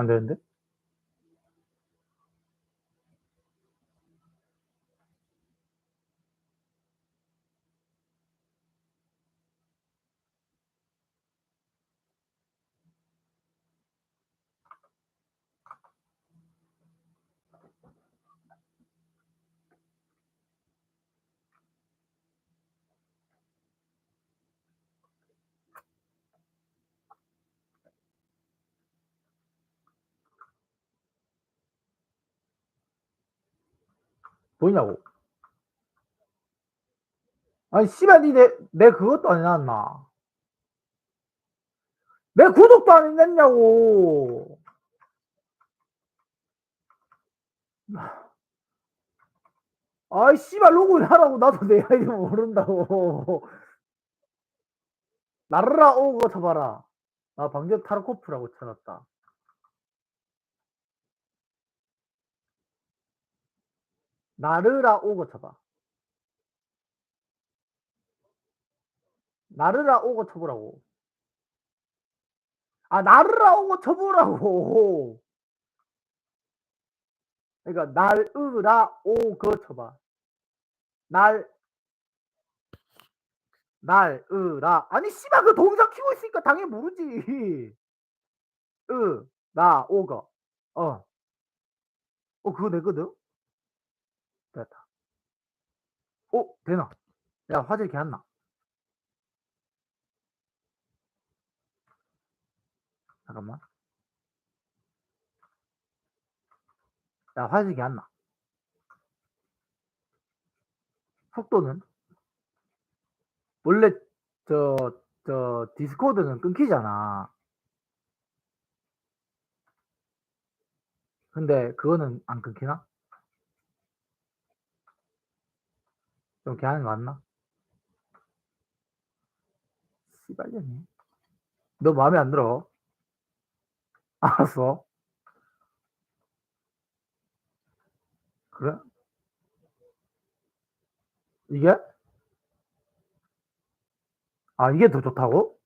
안 보이냐고? 아니, 씨발, 니 내, 내 그것도 안 해놨나? 내 구독도 안 했냐고! 아이, 씨발, 로그인 하라고 나도 내 아이디 모른다고. 나르라 오거 쳐봐라. 아, 방금 타르코프라고 쳐놨다. 나르라 오거 쳐봐. 나르라 오거 쳐보라고. 아, 나르라 오거 쳐보라고. 그러니까, 날으라 오거 쳐봐. 날, 날으라. 아니, 씨발, 그 동사 키고 있으니까 당연히 모르지. 으, 나, 오거. 어. 어, 그거 내거든? 됐다. 어, 되나? 야, 화질 개 안나. 잠깐만. 야, 화질 개 안나. 속도는? 원래, 저, 저, 디스코드는 끊기잖아. 근데, 그거는 안 끊기나? 좀거 맞나? 씨발년이. 너 마음에 안 들어? 알았어. 그래? 이게? 아, 이게 더 좋다고?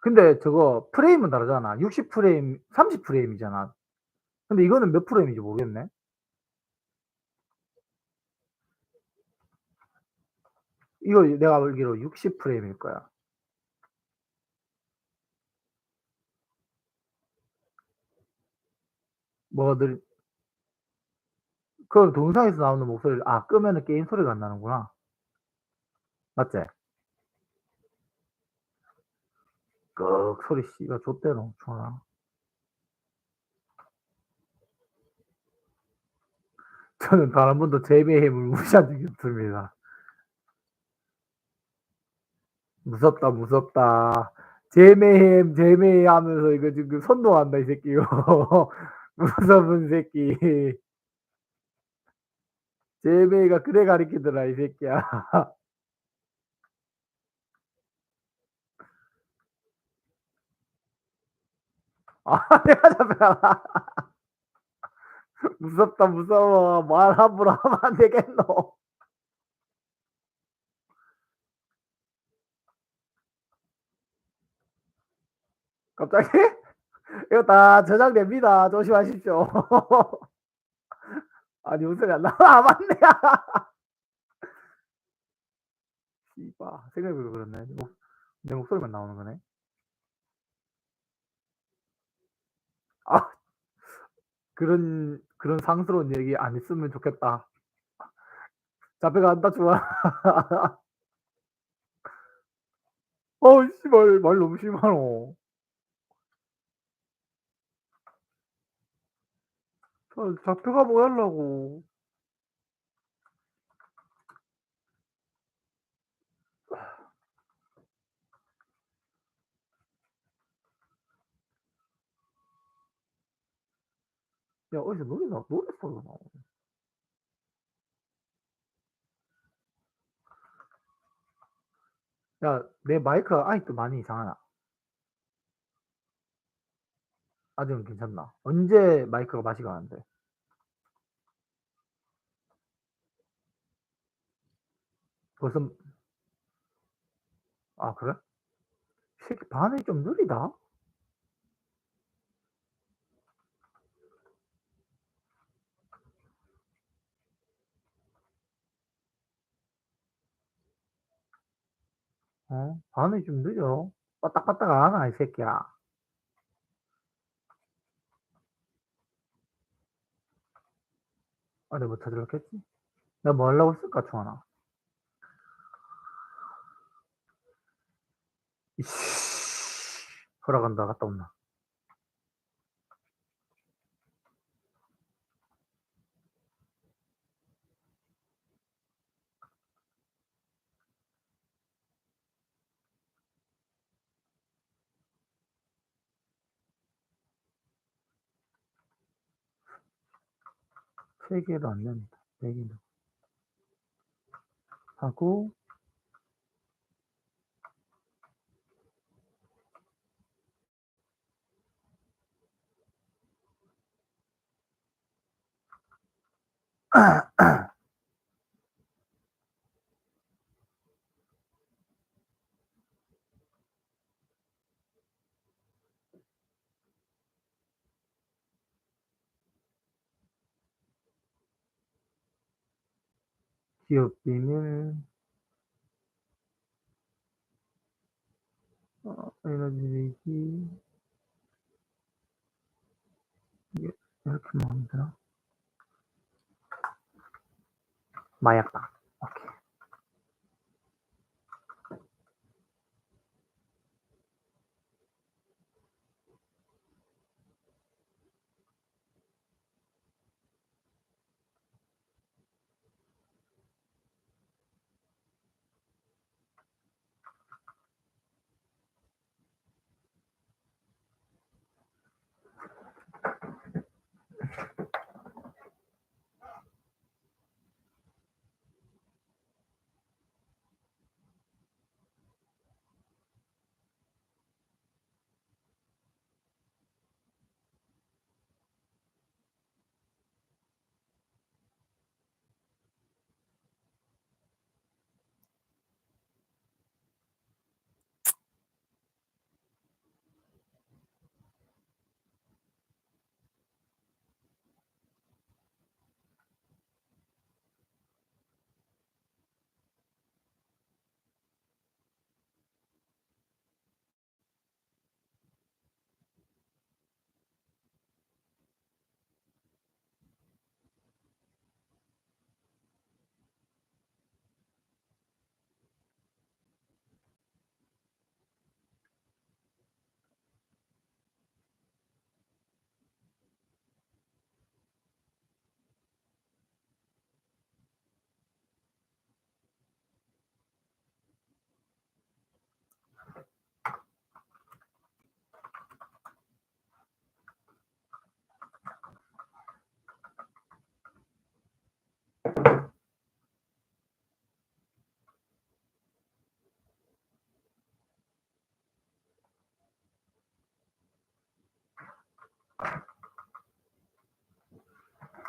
근데 저거 프레임은 다르잖아. 60프레임, 30프레임이잖아. 근데 이거는 몇 프레임인지 모르겠네. 이거 내가 알기로 60프레임일 거야. 뭐들 그 동영상에서 나오는 목소리를 아 끄면은 게임 소리가 안 나는구나. 맞지? 끄 소리 씨가 좆대로 좋아. 저는 단 한 번도 재미의 힘을 무시한 적이 없습니다. 무섭다 무섭다. 재미의 힘 하면서 이거 지금 선동한다 이 새끼 이거. 무서운 새끼. 재미가 그래 가리키더라 이 새끼야. 아 내가 잡혀라. 무섭다 무서워. 말 함부로 하면 안 되겠노. 갑자기? 이거 다 저장됩니다. 조심하십시오. 아니 웃음이 안 나와. 아 맞네. 씨바 생각해보니까 그렇네. 목, 내 목소리만 나오는 거네. 아 그런 그런 상스러운 얘기 안 했으면 좋겠다. 잡혀간다 좋아. 어우 씨발 말 너무 심하노. 아, 잡혀가 뭐 하려고. 야, 어디서 노래 나, 노래 소리가 나오네. 야, 내 마이크가 아직도 많이 이상하나? 아직은 괜찮나? 언제 마이크가 맛이 가는데? 벌써 아 그래? 이 새끼 반응이 좀 느리다? 어? 밤이 좀 늦어. 빠딱빠딱 안 하나, 이 새끼야. 어디 뭐 못 찾으려겠지? 내가 뭐 하려고 했을까, 총하나? 이씨, 돌아간다, 갔다 온다. 3개로 안 됩니다. 4개로. 하고, 기업 비밀 어, 에너지 위기 이렇게 되나? 마약당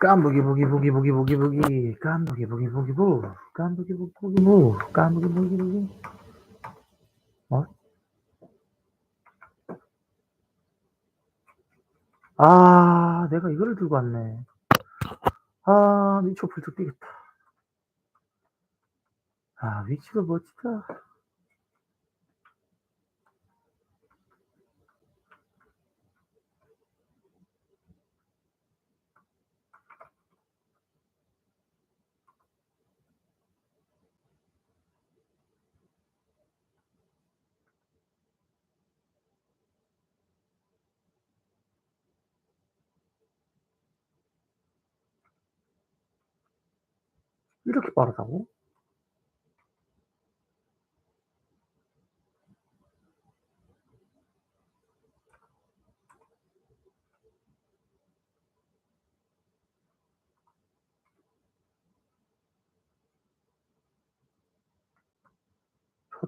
깜부기 부기 부기 부기 부기 부기. 깜부기 부기 부기 부. 깜부기 부기 부기 부. 깜부기 부기 부기. 어? 아 내가 이거를 들고 왔네. 아 미쳐 불쩍 뛰겠다. 아 위치가 멋지다 이렇게 빠르다고?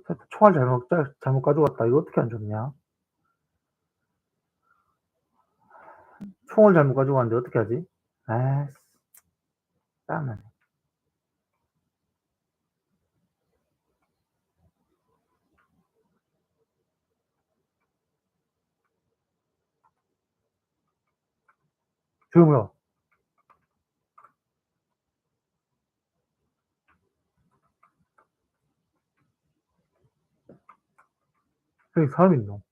저- 총알 잘못 짜- 잘못 가져갔다. 이거 어떻게 안 좋냐? 총을 잘못 가져갔는데 어떻게 하지? 아이씨 짜증나네 뭐야? 여기 사람 있노?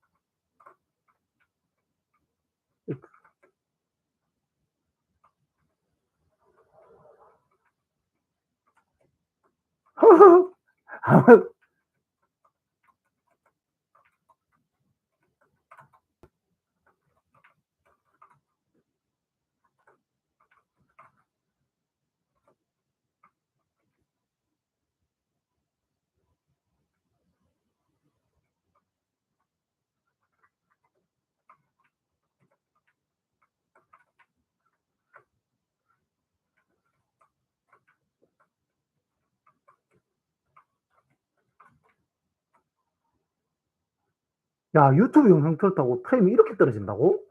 야, 유튜브 영상 틀었다고 프레임이 이렇게 떨어진다고?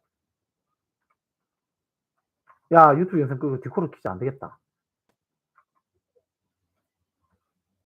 야, 유튜브 영상 끄고 디코드 키지 안 되겠다.